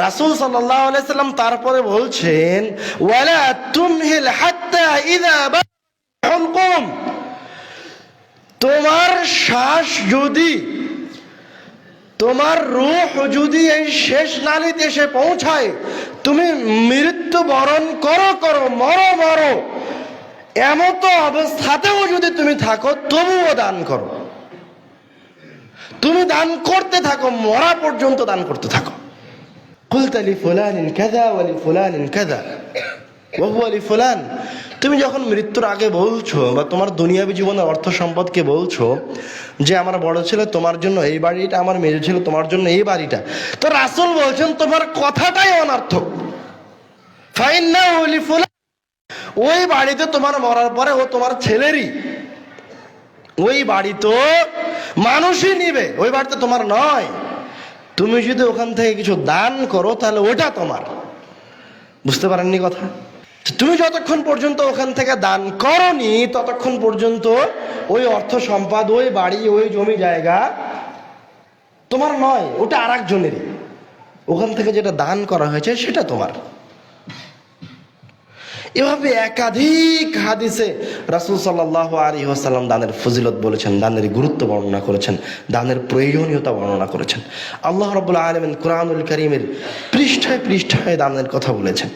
রাসূল সাল্লাম তারপরে বলছেন তোমার শ্বাস যদি, তোমার রূহ যদি এই শেষ নালীতে এসে পৌঁছায়, তুমি মৃত্যু বরণ করো করো, মরো মরো, এমতো অবস্থাতেও যদি তুমি থাকো, তবুও দান করো। তুমি দান করতে থাকো, মরা পর্যন্ত দান করতে থাকো। কুলতা লিফুলান কাদা ওয়া লিফুলান কাদা বহু হুয়া লিফুলান তুমি যখন মৃত্যুর আগে বলছো বা তোমার দুনিয়াবী জীবনের অর্থ সম্পদকে বলছো যে আমার বড় ছেলে তোমার জন্য এই বাড়িটা, আমার মেয়ে ছিল তোমার জন্য এই বাড়িটা, তো রাসুল বলছেন তোমার কথাটাই অনার্থক। ফাইন না ওলি ওই বাড়িতে তোমার মরার পরে ও তোমার ছেলেরই। ওই বাড়ি তো মানুষই নিবে, ওই বাড়িতে তোমার নয়। তুমি যদি ওখান থেকে কিছু দান করো, তাহলে ওটা তোমার। বুঝতে পারেননি কথা? তুমি যতক্ষণ পর্যন্ত ওখান থেকে দান করনি, ততক্ষণ পর্যন্ত ওই অর্থ সম্পাদ, ওই বাড়ি, ওই জমি জায়গা তোমার নয়, ওটা আর একজনেরই ওখান থেকে যেটা দান করা হয়েছে, সেটা তোমার। এভাবে একাধিক হাদিসে রাসুল সাল্লাহ আলী ওসাল্লাম দানের ফজিলত বলেছেন, দানের গুরুত্ব বর্ণনা করেছেন, দানের প্রয়োজনীয়তা বর্ণনা করেছেন। আল্লাহ রবুল্লা আলমিন কোরআনুল করিমের পৃষ্ঠায় পৃষ্ঠায় দানের কথা বলেছেন।